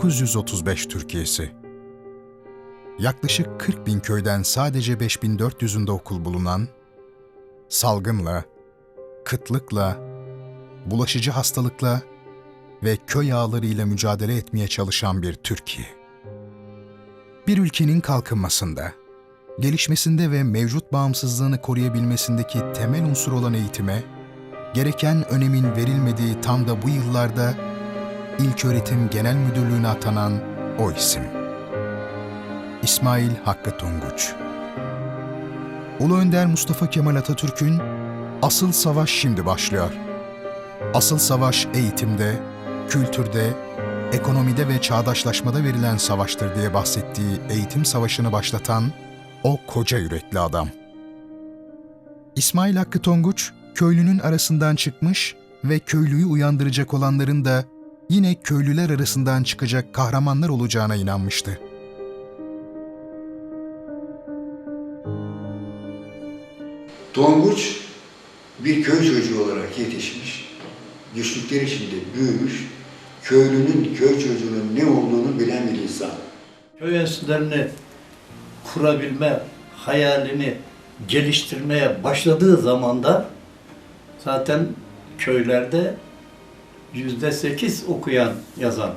...1935 Türkiye'si. Yaklaşık 40 bin köyden sadece 5400'ünde okul bulunan, salgınla, kıtlıkla, bulaşıcı hastalıkla ve köy ağlarıyla mücadele etmeye çalışan bir Türkiye. Bir ülkenin kalkınmasında, gelişmesinde ve mevcut bağımsızlığını koruyabilmesindeki temel unsur olan eğitime, gereken önemin verilmediği tam da bu yıllarda İlköğretim Genel Müdürlüğü'ne atanan o isim. İsmail Hakkı Tonguç. Ulu Önder Mustafa Kemal Atatürk'ün Asıl Savaş şimdi başlıyor. Asıl savaş eğitimde, kültürde, ekonomide ve çağdaşlaşmada verilen savaştır diye bahsettiği eğitim savaşını başlatan o koca yürekli adam. İsmail Hakkı Tonguç, köylünün arasından çıkmış ve köylüyü uyandıracak olanların da yine köylüler arasından çıkacak kahramanlar olacağına inanmıştı. Tonguç bir köy çocuğu olarak yetişmiş, güçlükler içinde büyümüş, köylünün, köy çocuğunun ne olduğunu bilen bir insan. köy enstitülerini kurabilme hayalini geliştirmeye başladığı zamanda zaten köylerde yüzde sekiz okuyan yazan.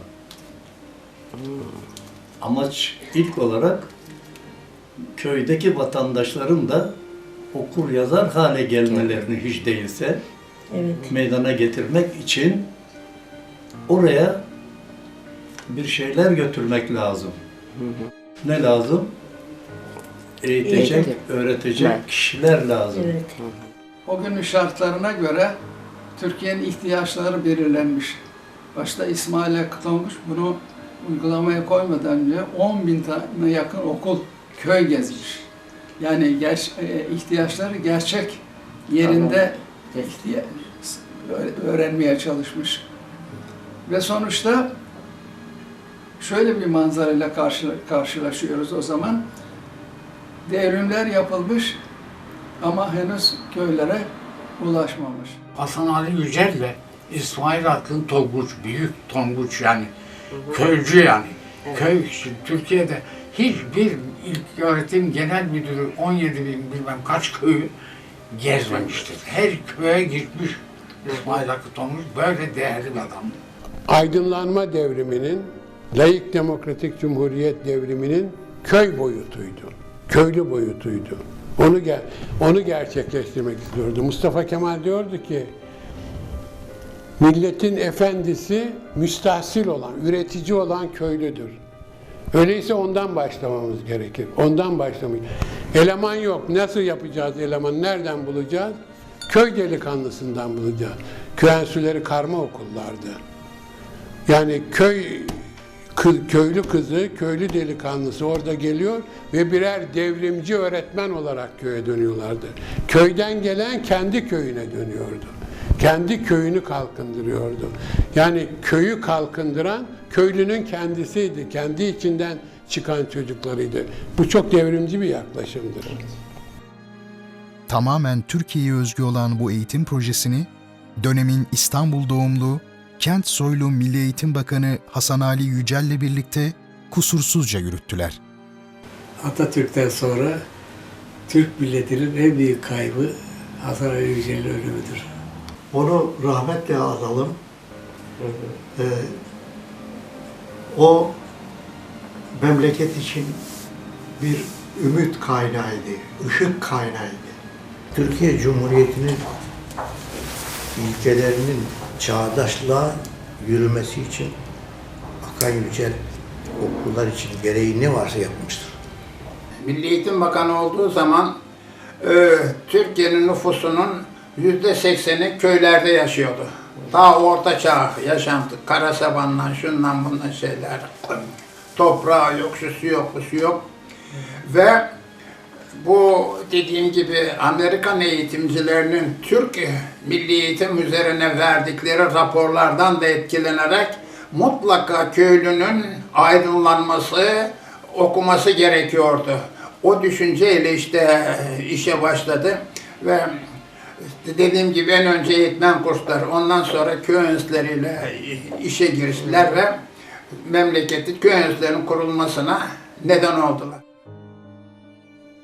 Amaç ilk olarak köydeki vatandaşların da okur yazar hale gelmelerini hiç değilse Evet. meydana getirmek için oraya bir şeyler götürmek lazım. Ne lazım? Eğitecek, Eğitim. öğretecek Evet. kişiler lazım. Evet. O günün şartlarına göre Türkiye'nin ihtiyaçları belirlenmiş. Başta İsmail Hakkı Tonguç bunu uygulamaya koymadan önce 10 bin tane yakın okul, köy gezmiş. Yani ger- e, ihtiyaçları gerçek yerinde öğrenmeye çalışmış. Ve sonuçta şöyle bir manzarayla karşı, karşılaşıyoruz o zaman. Devrimler yapılmış ama henüz köylere ulaşmamış. Hasan Ali Yücel ve İsmail Hakkı Tonguç, büyük Tonguç yani, köylü yani. Köy, şimdi Türkiye'de hiçbir ilk öğretim genel müdürü 17 bin bilmem kaç köyü gezmemiştir. Her köye gitmiş İsmail Hakkı Tonguç böyle değerli bir adam. aydınlanma devriminin, layık demokratik cumhuriyet devriminin köy boyutuydu. Köylü boyutuydu. Onu onu gerçekleştirmek istiyordu. Mustafa Kemal diyordu ki milletin efendisi müstahsil olan, üretici olan köylüdür. Öyleyse ondan başlamamız gerekir. Ondan başlamak. Eleman yok. Nasıl yapacağız eleman? Nereden bulacağız? Köy delikanlısından bulacağız. Köy karma okullardı. Yani köy kı- köylü kızı, köylü delikanlısı orada geliyor ve birer devrimci öğretmen olarak köye dönüyorlardı. Köyden gelen kendi köyüne dönüyordu. Kendi köyünü kalkındırıyordu. Yani köyü kalkındıran köylünün kendisiydi. Kendi içinden çıkan çocuklarıydı. Bu çok devrimci bir yaklaşımdır. Tamamen Türkiye'ye özgü olan bu eğitim projesini dönemin İstanbul doğumlu, kent soylu Milli Eğitim Bakanı Hasan Ali Yücel'le birlikte kusursuzca yürüttüler. Atatürk'ten sonra Türk milletinin en büyük kaybı Hasan Ali Yücel'in ölümüdür. Onu rahmetle analım. Ee, o memleket için bir ümit kaynağıydı, ışık kaynağıydı. Türkiye Cumhuriyeti'nin ilkelerinin çağdaşlığa yürümesi için Hakan Yücel okullar için gereği ne varsa yapmıştır. Milli Eğitim Bakanı olduğu zaman e, Türkiye'nin nüfusunun yüzde sekseni köylerde yaşıyordu. Daha orta çağ yaşantı, kara sabanla, şundan bundan şeyler. Toprağı yok, şusu yok, busu yok. Ve bu dediğim gibi Amerikan eğitimcilerinin Türk milli eğitim üzerine verdikleri raporlardan da etkilenerek mutlaka köylünün aydınlanması, okuması gerekiyordu. O düşünceyle işte işe başladı ve Dediğim gibi en önce eğitmen kursları, ondan sonra köy enstitüleriyle işe giriştiler ve memleketi köy enstitülerinin kurulmasına neden oldular.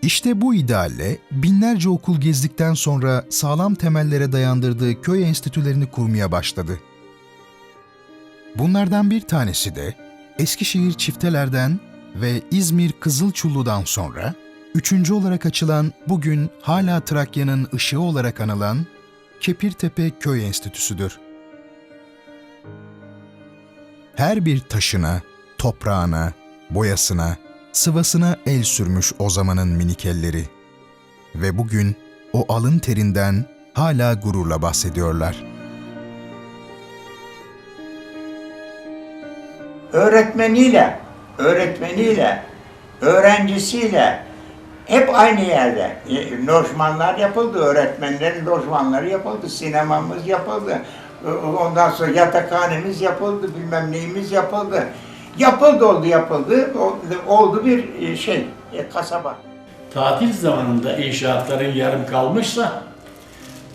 İşte bu idealle binlerce okul gezdikten sonra sağlam temellere dayandırdığı köy enstitülerini kurmaya başladı. Bunlardan bir tanesi de Eskişehir Çifteler'den ve İzmir Kızılçullu'dan sonra üçüncü olarak açılan bugün hala Trakya'nın ışığı olarak anılan Kepirtepe Köy Enstitüsü'dür. Her bir taşına, toprağına, boyasına, sıvasına el sürmüş o zamanın minik elleri. Ve bugün o alın terinden hala gururla bahsediyorlar. öğretmeniyle, öğretmeniyle, öğrencisiyle hep aynı yerde. E, Lojmanlar yapıldı, öğretmenlerin lojmanları yapıldı, sinemamız yapıldı. Ondan sonra yatakhanemiz yapıldı, bilmem neyimiz yapıldı. Yapıldı oldu yapıldı, O- oldu bir e, şey, e, kasaba. Tatil zamanında inşaatların yarım kalmışsa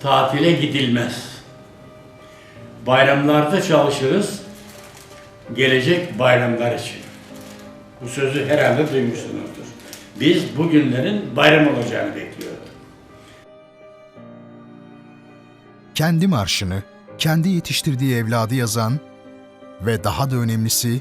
tatile gidilmez. Bayramlarda çalışırız, gelecek bayramlar için. Bu sözü herhalde duymuşsunuzdur. Biz bugünlerin bayram olacağını bekliyorduk. Kendi marşını, kendi yetiştirdiği evladı yazan ve daha da önemlisi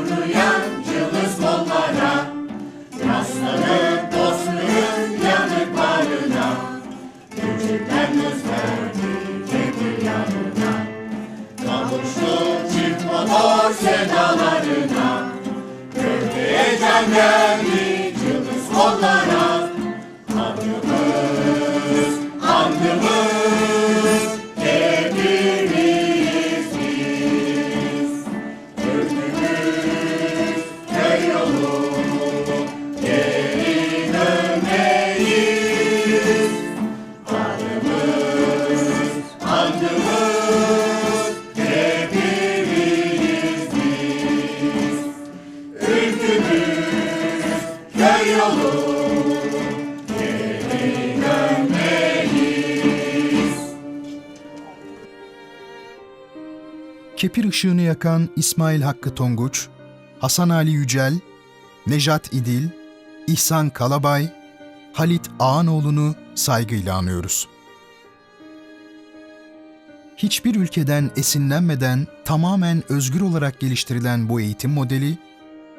olsun çift motor sedalarına. Gövdeye cemremli cılız kollara. Kepir ışığını yakan İsmail Hakkı Tonguç, Hasan Ali Yücel, Nejat İdil, İhsan Kalabay, Halit Ağanoğlu'nu saygıyla anıyoruz. Hiçbir ülkeden esinlenmeden tamamen özgür olarak geliştirilen bu eğitim modeli,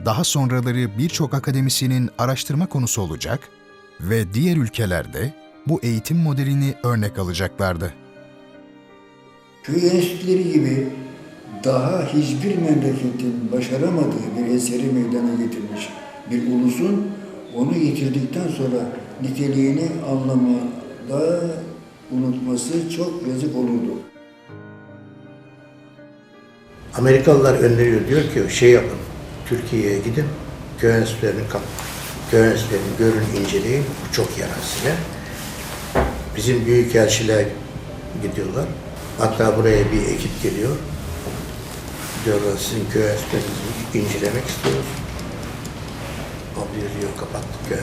daha sonraları birçok akademisyenin araştırma konusu olacak ve diğer ülkelerde bu eğitim modelini örnek alacaklardı. Köy enstitüleri gibi daha hiçbir memleketin başaramadığı bir eseri meydana getirmiş bir ulusun onu yitirdikten sonra niteliğini anlamada unutması çok yazık olurdu. Amerikalılar öneriyor diyor ki şey yapın. Türkiye'ye gidin. Köy enstitülerini kap. Köy enstitülerini görün, inceleyin. Bu çok yarar size. Bizim büyük elçiler gidiyorlar. Hatta buraya bir ekip geliyor. Diyorlar sizin köy incelemek istiyoruz. Alıyor diyor kapattık köy.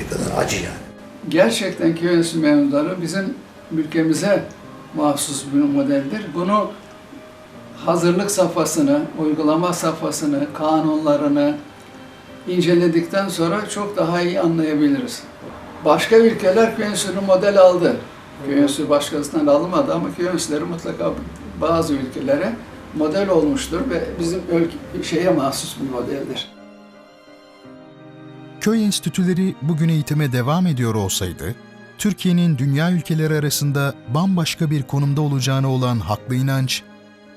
Ne kadar acı yani. Gerçekten köy enstitüsü mevzuları bizim ülkemize mahsus bir modeldir. Bunu hazırlık safhasını, uygulama safhasını, kanunlarını inceledikten sonra çok daha iyi anlayabiliriz. Başka ülkeler köy model aldı. Köy başkasından alınmadı ama köy mutlaka bazı ülkelere model olmuştur ve bizim ülke, şeye mahsus bir modeldir. Köy enstitüleri bugün eğitime devam ediyor olsaydı, Türkiye'nin dünya ülkeleri arasında bambaşka bir konumda olacağına olan haklı inanç,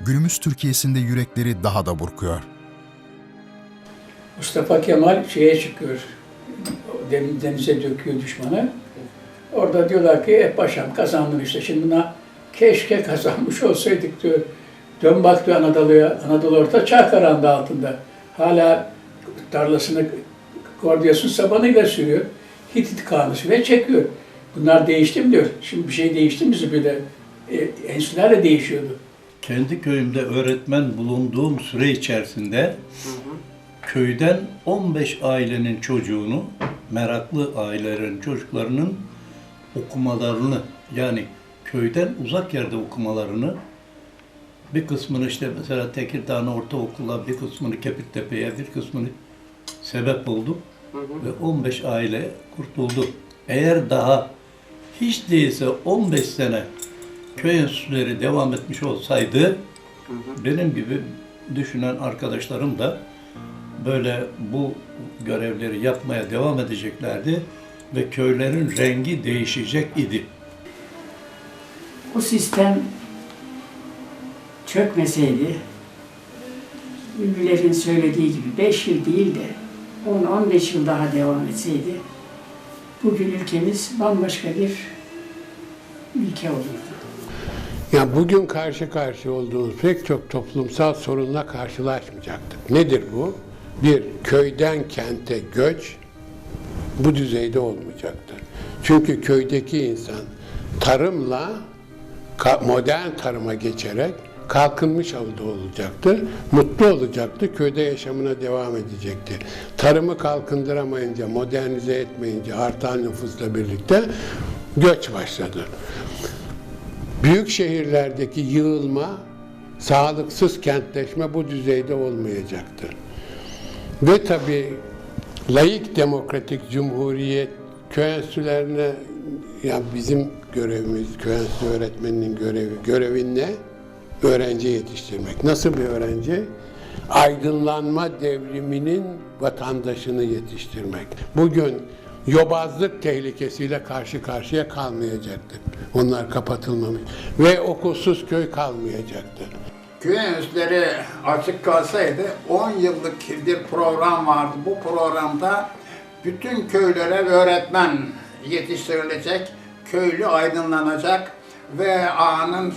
günümüz Türkiye'sinde yürekleri daha da burkuyor. Mustafa Kemal şeye çıkıyor, dem- denize döküyor düşmanı. Orada diyorlar ki e, paşam kazandın işte şimdi buna keşke kazanmış olsaydık diyor. Dön bak diyor Anadolu'ya, Anadolu orta çağ karanlığı altında. Hala tarlasını Gordiyas'ın sabanıyla sürüyor. Hitit kanısı ve çekiyor. Bunlar değişti mi diyor. Şimdi bir şey değişti mi böyle e, enstitülerle değişiyordu. Kendi köyümde öğretmen bulunduğum süre içerisinde köyden 15 ailenin çocuğunu, meraklı ailelerin çocuklarının okumalarını yani köyden uzak yerde okumalarını bir kısmını işte mesela Tekirdağ Ortaokulu'na, bir kısmını Kepiktepe'ye, bir kısmını sebep olduk ve 15 aile kurtuldu. Eğer daha hiç değilse 15 sene köy enstitüleri devam etmiş olsaydı benim gibi düşünen arkadaşlarım da böyle bu görevleri yapmaya devam edeceklerdi ve köylerin rengi değişecek idi. O sistem çökmeseydi, Ünlülerin söylediği gibi 5 yıl değil de 10-15 yıl daha devam etseydi, bugün ülkemiz bambaşka bir ülke olurdu. Ya bugün karşı karşıya olduğumuz pek çok toplumsal sorunla karşılaşmayacaktık. Nedir bu? Bir, köyden kente göç bu düzeyde olmayacaktır. Çünkü köydeki insan tarımla modern tarıma geçerek kalkınmış havada olacaktır. Mutlu olacaktır. Köyde yaşamına devam edecektir. Tarımı kalkındıramayınca, modernize etmeyince artan nüfusla birlikte göç başladı. Büyük şehirlerdeki yığılma, sağlıksız kentleşme bu düzeyde olmayacaktır. Ve tabii laik demokratik cumhuriyet köy enstitülerine ya bizim görevimiz, köy enstitü öğretmeninin görevi, görevin ne? Öğrenci yetiştirmek. Nasıl bir öğrenci? Aydınlanma devriminin vatandaşını yetiştirmek. Bugün yobazlık tehlikesiyle karşı karşıya kalmayacaktık. Onlar kapatılmamış. Ve okulsuz köy kalmayacaktı. Köy enstitüleri açık kalsaydı 10 yıllık bir program vardı. Bu programda bütün köylere öğretmen yetiştirilecek, köylü aydınlanacak ve ağanın,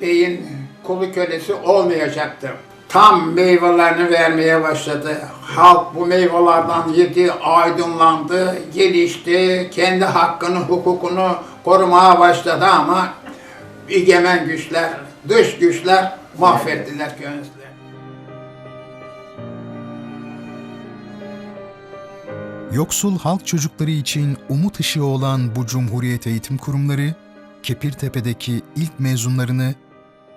beyin kulu kölesi olmayacaktı. Tam meyvelerini vermeye başladı. Halk bu meyvelerden yedi, aydınlandı, gelişti, kendi hakkını, hukukunu korumaya başladı ama egemen güçler, dış güçler mahvettiler köy enstitülerini. Yoksul halk çocukları için umut ışığı olan bu Cumhuriyet Eğitim Kurumları, Kepirtepe'deki ilk mezunlarını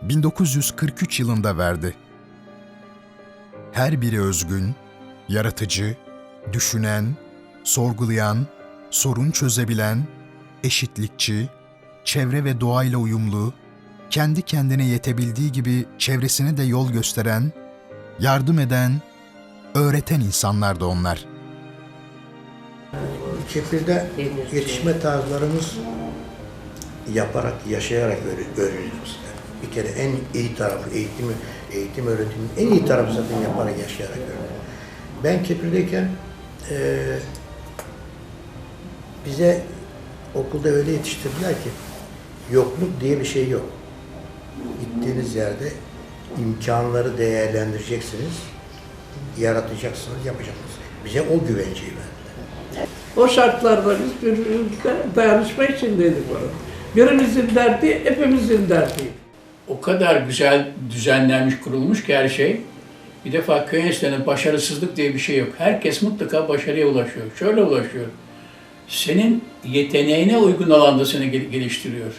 1943 yılında verdi. Her biri özgün, yaratıcı, düşünen, sorgulayan, sorun çözebilen, eşitlikçi, çevre ve doğayla uyumlu, kendi kendine yetebildiği gibi çevresine de yol gösteren, yardım eden, öğreten insanlardı onlar.'' Kepir'de yetişme tarzlarımız yaparak, yaşayarak öğre- öğreniyoruz. Bir kere en iyi tarafı eğitimi, eğitim öğretimin en iyi tarafı zaten yaparak, yaşayarak öğreniyor. Ben Kepir'deyken eee bize okulda öyle yetiştirdiler ki yokluk diye bir şey yok. Gittiğiniz yerde imkanları değerlendireceksiniz, yaratacaksınız, yapacaksınız. Bize o güvenceyi verdi. O şartlarda biz birbirimizle dayanışma içindeydik orada. Birimizin derdi hepimizin derdi. O kadar güzel düzenlenmiş, kurulmuş ki her şey. Bir defa köy enstitülerinde başarısızlık diye bir şey yok. Herkes mutlaka başarıya ulaşıyor. Şöyle ulaşıyor. Senin yeteneğine uygun alanda seni gel- geliştiriyor.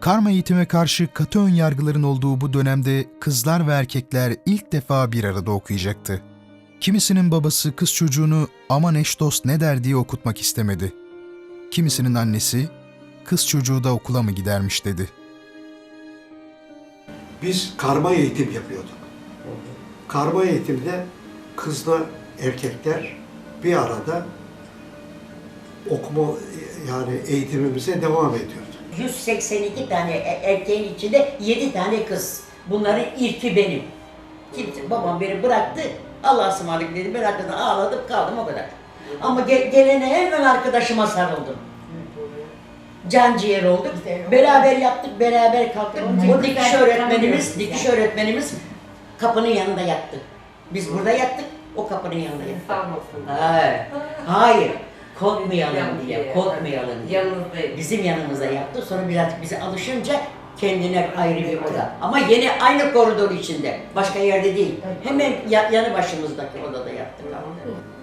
Karma eğitime karşı katı ön yargıların olduğu bu dönemde kızlar ve erkekler ilk defa bir arada okuyacaktı. Kimisinin babası kız çocuğunu aman eş dost ne der diye okutmak istemedi. Kimisinin annesi kız çocuğu da okula mı gidermiş dedi. Biz karma eğitim yapıyorduk. Karma eğitimde kızla erkekler bir arada okuma yani eğitimimize devam ediyordu. 182 tane e- erkeğin içinde 7 tane kız. Bunların ilki benim. Kimse, babam beni bıraktı. Allah'a ısmarladık dedim. Ben arkadan ağladım kaldım o kadar. Ama ge- gelene hemen arkadaşıma sarıldım. Can ciğer olduk. Beraber yaptık, beraber kalktık. O dikiş öğretmenimiz, dikiş öğretmenimiz kapının yanında yattı. Biz burada yattık, O kapının yanına yattı. Hayır. Hayır. Korkmayalım diye, korkmayalım diye. Bizim yanımıza yaptı. Sonra birazcık bize alışınca kendine ayrı bir oda. Ama yine aynı koridor içinde. Başka yerde değil. Hemen ya- yanı başımızdaki odada yattı.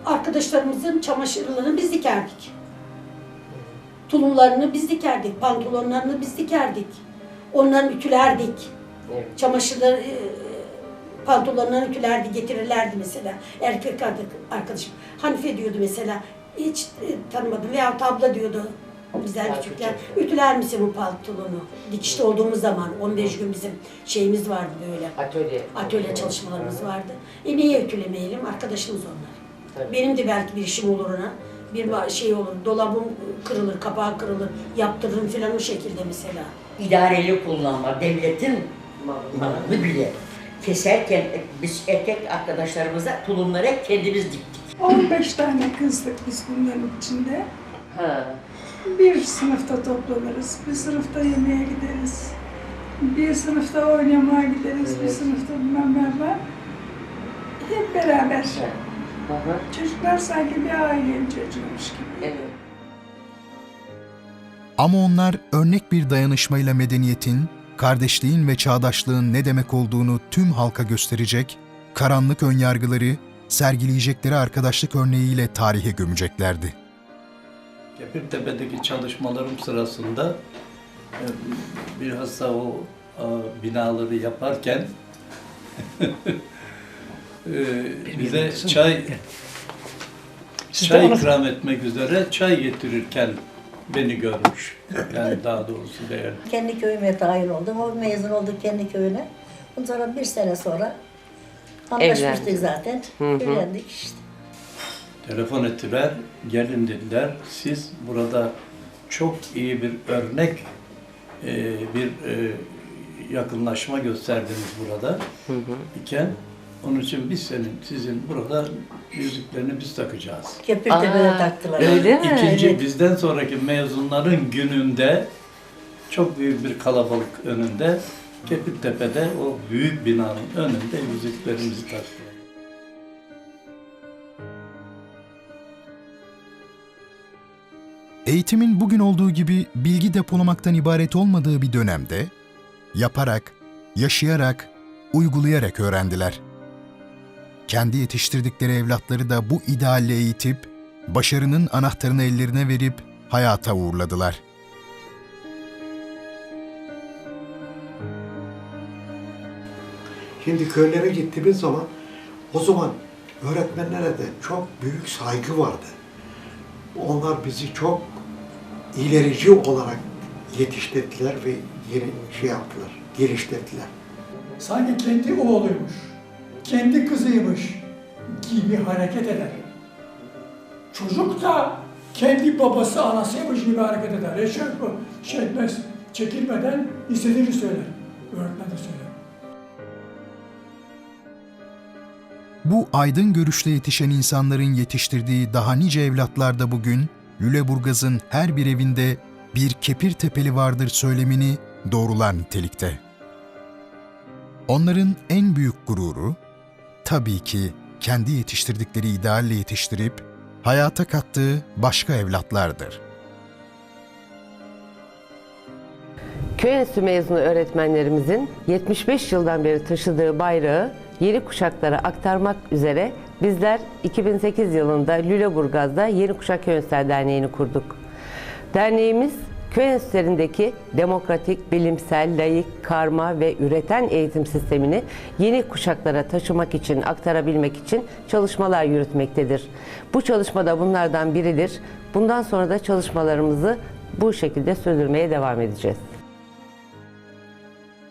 Arkadaşlarımızın çamaşırlarını biz dikerdik. Tulumlarını biz dikerdik, pantolonlarını biz dikerdik. Onların ütülerdik. Çamaşırları, e, pantolonlarını ütülerdi, getirirlerdi mesela. Erkek ark- arkadaşım. Hanife diyordu mesela, hiç e, tanımadım. Veya abla diyordu bizler küçükken. Ütüler misin bu pantolonu? Dikişte olduğumuz zaman 15 gün bizim şeyimiz vardı böyle. Atölye. Atölye çalışmalarımız vardı. E niye ütülemeyelim? Arkadaşımız onlar. Tabii. Benim de belki bir işim olur ona. Bir şey olur, dolabım kırılır, kapağı kırılır, yaptırırım falan o şekilde mesela. İdareli kullanma, devletin malını bile keserken biz erkek arkadaşlarımıza tulumları hep kendimiz diktik. 15 tane kızdık biz bunların içinde. Ha. Bir sınıfta toplanırız, bir sınıfta yemeğe gideriz. Bir sınıfta oynamaya gideriz, bir Evet. sınıfta bilmem ne var. Hep beraber. Hı hı. Çocuklar sanki bir ailenin çocuğuymuş gibi. Evet. Ama onlar örnek bir dayanışmayla medeniyetin, kardeşliğin ve çağdaşlığın ne demek olduğunu tüm halka gösterecek, karanlık önyargıları sergileyecekleri arkadaşlık örneğiyle tarihe gömeceklerdi. Kepirtepe'deki çalışmalarım sırasında e, bilhassa o binaları yaparken e, bize çay çay ikram etmek üzere çay getirirken beni görmüş. Yani daha doğrusu değerli. Kendi köyüme tayin oldum. O mezun oldu kendi köyüne. Ondan sonra bir sene sonra anlaşmıştık zaten. Hı hı. Evlendik işte. Telefon ettiler, gelin dediler. Siz burada çok iyi bir örnek, e, bir e, yakınlaşma gösterdiniz burada Hı hı. iken. Onun için biz senin, sizin burada yüzüklerini biz takacağız. Kepirtepe'de Aa, taktılar. öyle mi? İkinci Evet. bizden sonraki mezunların gününde çok büyük bir kalabalık önünde Kepiktepe'de o büyük binanın önünde yüzüklerimizi taktılar. Eğitimin bugün olduğu gibi bilgi depolamaktan ibaret olmadığı bir dönemde yaparak, yaşayarak, uygulayarak öğrendiler. Kendi yetiştirdikleri evlatları da bu idealle eğitip, başarının anahtarını ellerine verip hayata uğurladılar. Şimdi köylere gittiğimiz zaman o zaman öğretmenlere de çok büyük saygı vardı. Onlar bizi çok ilerici olarak yetiştirdiler ve yeni şey yaptılar, geliştirdiler. Sanki kendi oğluymuş, kendi kızıymış gibi hareket eder. Çocuk da kendi babası anasıymış gibi hareket eder. Hiç şey, şey etmez, çekilmeden istediğini söyler. Öğretmen de söyler. Bu aydın görüşte yetişen insanların yetiştirdiği daha nice evlatlar da bugün Lüleburgaz'ın her bir evinde bir kepir tepeli vardır söylemini doğrular nitelikte. Onların en büyük gururu tabii ki kendi yetiştirdikleri idealle yetiştirip hayata kattığı başka evlatlardır. Köy enstitü mezunu öğretmenlerimizin 75 yıldan beri taşıdığı bayrağı yeni kuşaklara aktarmak üzere bizler 2008 yılında Lüleburgaz'da Yeni Kuşak Köy Derneği'ni kurduk. Derneğimiz köy enstitülerindeki demokratik, bilimsel, layık, karma ve üreten eğitim sistemini yeni kuşaklara taşımak için, aktarabilmek için çalışmalar yürütmektedir. Bu çalışma da bunlardan biridir. Bundan sonra da çalışmalarımızı bu şekilde sürdürmeye devam edeceğiz.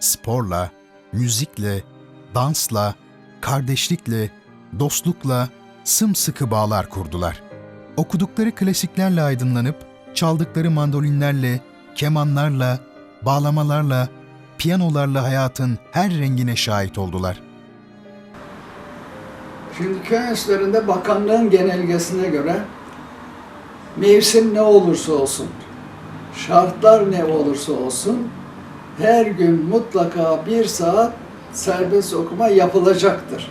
sporla, müzikle, dansla, kardeşlikle, dostlukla sımsıkı bağlar kurdular. Okudukları klasiklerle aydınlanıp, çaldıkları mandolinlerle, kemanlarla, bağlamalarla, piyanolarla hayatın her rengine şahit oldular. Şimdi köy enstitülerinde bakanlığın genelgesine göre mevsim ne olursa olsun, şartlar ne olursa olsun her gün mutlaka bir saat serbest okuma yapılacaktır.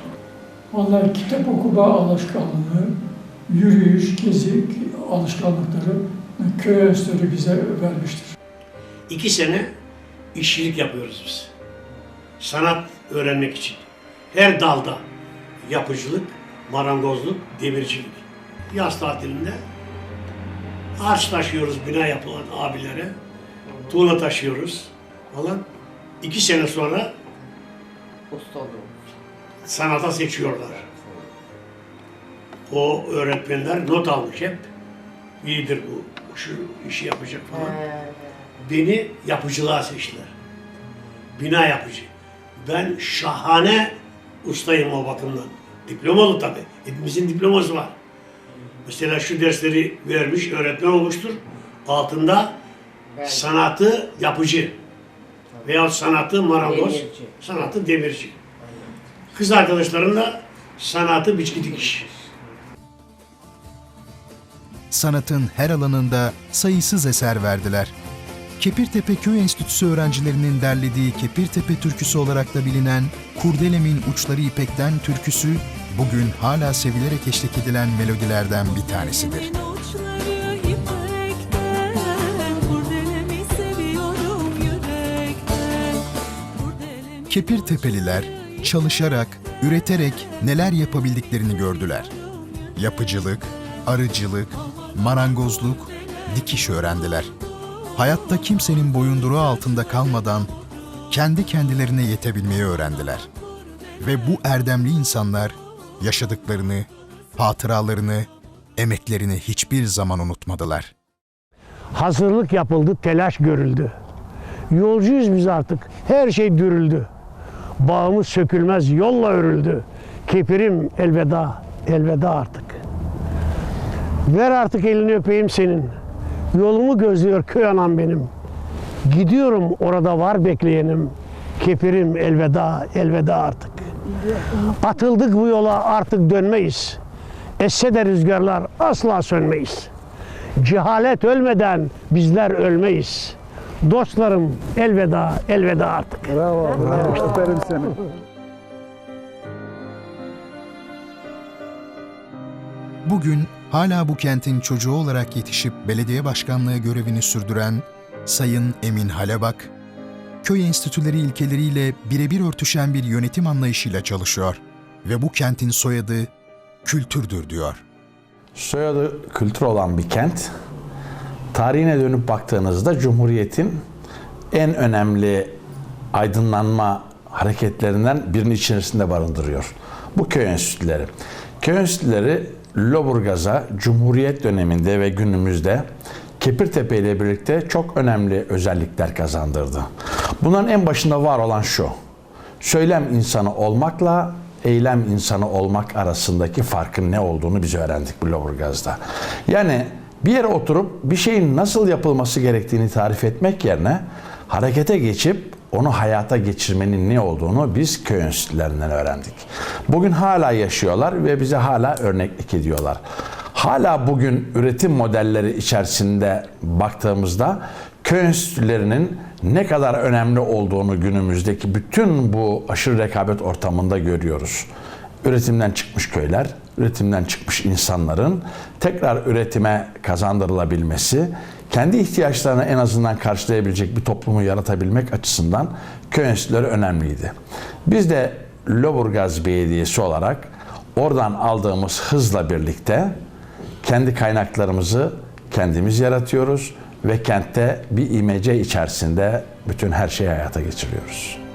Onlar kitap okuma alışkanlığı, yürüyüş, gezi alışkanlıkları köy enstitüsü bize vermiştir. İki sene işçilik yapıyoruz biz. Sanat öğrenmek için. Her dalda yapıcılık, marangozluk, demircilik. Yaz tatilinde harç taşıyoruz bina yapılan abilere. Tuğla taşıyoruz falan. İki sene sonra sanata seçiyorlar. O öğretmenler not almış hep. İyidir bu, şu işi yapacak falan. Beni yapıcılığa seçtiler. Bina yapıcı. Ben şahane ustayım o bakımdan. Diplomalı tabii. Hepimizin diploması var. Mesela şu dersleri vermiş, öğretmen olmuştur. Altında sanatı yapıcı veya sanatı marangoz, Demirci. sanatı demirci. Kız arkadaşlarım da sanatı biçki dikiş. Sanatın her alanında sayısız eser verdiler. Kepirtepe Köy Enstitüsü öğrencilerinin derlediği Kepirtepe türküsü olarak da bilinen Kurdelemin Uçları İpek'ten türküsü bugün hala sevilerek eşlik edilen melodilerden bir tanesidir. Yürekten. Kepirtepeliler çalışarak, üreterek neler yapabildiklerini gördüler. Yapıcılık, arıcılık, marangozluk, dikiş öğrendiler. Hayatta kimsenin boyunduruğu altında kalmadan kendi kendilerine yetebilmeyi öğrendiler. Ve bu erdemli insanlar yaşadıklarını, hatıralarını, emeklerini hiçbir zaman unutmadılar. Hazırlık yapıldı, telaş görüldü. Yolcuyuz biz artık. Her şey dürüldü. Bağımız sökülmez, yolla örüldü. Kepirim elveda, elveda artık. Ver artık elini öpeyim senin. Yolumu gözlüyor köy anam benim. Gidiyorum orada var bekleyenim. Kepirim elveda, elveda artık. Atıldık bu yola artık dönmeyiz. Esse de rüzgarlar asla sönmeyiz. Cehalet ölmeden bizler ölmeyiz. Dostlarım elveda, elveda artık. Bravo, bravo. Öperim seni. Bugün hala bu kentin çocuğu olarak yetişip belediye başkanlığı görevini sürdüren Sayın Emin Halebak, köy enstitüleri ilkeleriyle birebir örtüşen bir yönetim anlayışıyla çalışıyor ve bu kentin soyadı kültürdür diyor. Soyadı kültür olan bir kent. Tarihine dönüp baktığınızda Cumhuriyet'in en önemli aydınlanma hareketlerinden birini içerisinde barındırıyor. Bu köy enstitüleri. Köy enstitüleri Lüleburgaz'a Cumhuriyet döneminde ve günümüzde Kepirtepe ile birlikte çok önemli özellikler kazandırdı. Bunların en başında var olan şu. Söylem insanı olmakla eylem insanı olmak arasındaki farkın ne olduğunu biz öğrendik Lüleburgaz'da. Yani bir yere oturup bir şeyin nasıl yapılması gerektiğini tarif etmek yerine harekete geçip onu hayata geçirmenin ne olduğunu biz köy enstitülerinden öğrendik. Bugün hala yaşıyorlar ve bize hala örneklik ediyorlar. Hala bugün üretim modelleri içerisinde baktığımızda köy enstitülerinin ne kadar önemli olduğunu günümüzdeki bütün bu aşırı rekabet ortamında görüyoruz. Üretimden çıkmış köyler, üretimden çıkmış insanların tekrar üretime kazandırılabilmesi, kendi ihtiyaçlarını en azından karşılayabilecek bir toplumu yaratabilmek açısından köy enstitüleri önemliydi. Biz de Lüleburgaz Belediyesi olarak oradan aldığımız hızla birlikte kendi kaynaklarımızı kendimiz yaratıyoruz ve kentte bir imece içerisinde bütün her şeyi hayata geçiriyoruz.